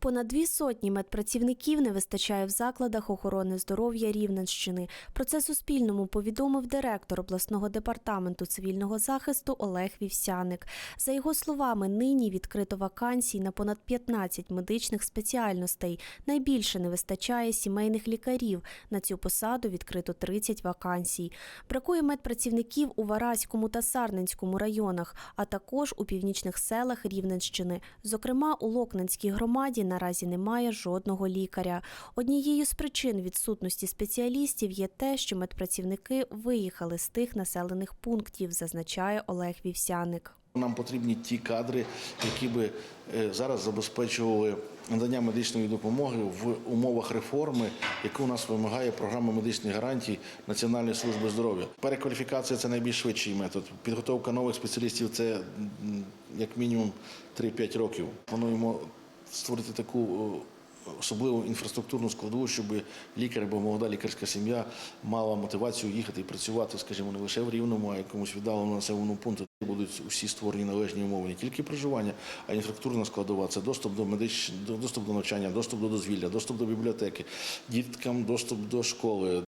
Понад дві сотні медпрацівників не вистачає в закладах охорони здоров'я Рівненщини. Про це Суспільному повідомив директор обласного департаменту цивільного захисту Олег Вівсяник. За його словами, нині відкрито вакансій на понад 15 медичних спеціальностей. Найбільше не вистачає сімейних лікарів. На цю посаду відкрито 30 вакансій. Бракує медпрацівників у Вараському та Сарненському районах, а також у північних селах Рівненщини. Зокрема, у Локненській громаді наразі немає жодного лікаря. Однією з причин відсутності спеціалістів є те, що медпрацівники виїхали з тих населених пунктів, зазначає Олег Вівсяник. Нам потрібні ті кадри, які би е, зараз забезпечували надання медичної допомоги в умовах реформи, яку у нас вимагає програма медичних гарантій Національної служби здоров'я. Перекваліфікація це найбільш швидший метод. Підготовка нових спеціалістів це як мінімум 3-5 років. Плануємо створити таку особливу інфраструктурну складову, щоб лікар або молода лікарська сім'я мала мотивацію їхати і працювати, скажімо, не лише в Рівному, а якомусь віддаленому населеному пункту. Будуть усі створені належні умови, не тільки проживання, а інфраструктурна складова. Це доступ до медич... доступ до навчання, доступ до дозвілля, доступ до бібліотеки, діткам доступ до школи,